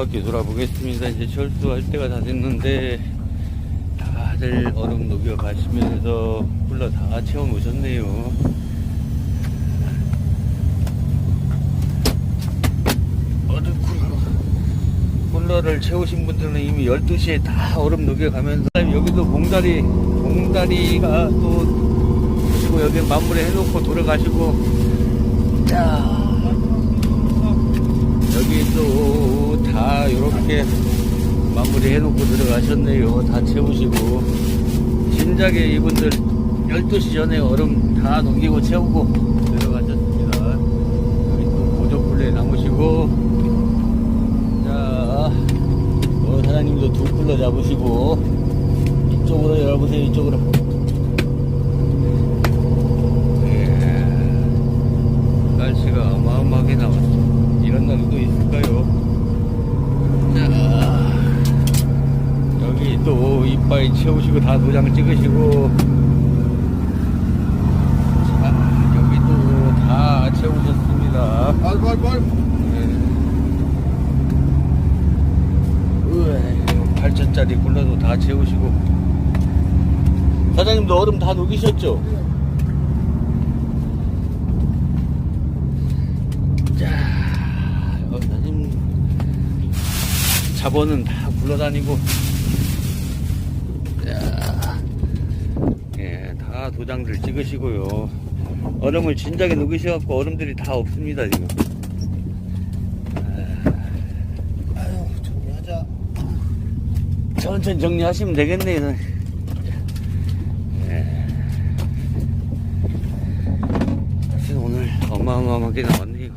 바퀴 돌아보겠습니다. 이제 철수할 때가 다 됐는데 다들 얼음 녹여 가시면서 쿨러 다 채워 놓으셨네요. 얼음. 쿨러를 채우신 분들은 이미 12시에 다 얼음 녹여 가면서 여기도 봉다리 봉다리가 또 여기 마무리 해놓고 돌아가시고 야 이렇게 마무리 해놓고 들어가셨네요. 다 채우시고 진작에 이분들 12시 전에 얼음 다 녹이고 채우고 들어가셨습니다. 여기 또 보조쿨러에 남으시고 자 어, 사장님도 두 쿨러 잡으시고 이쪽으로 열어보세요. 이쪽으로 예. 날씨가 어마어마하게 나왔어. 이런 날도 있을까요? 자, 또 이빨 채우시고 다 도장 찍으시고, 자, 여기 또다 채우셨습니다. 빨빨빨 으에, 8천짜리 굴러도 다 채우시고. 사장님도 얼음 다 녹이셨죠? 자, 어, 사장님 자본은 다 굴러다니고, 도장들 찍으시고요. 얼음을 진작에 녹이셔갖고 얼음들이 다 없습니다, 지금. 아유 정리하자 천천히 정리하시면 되겠네요. 예. 오늘 어마어마하게 나왔네요.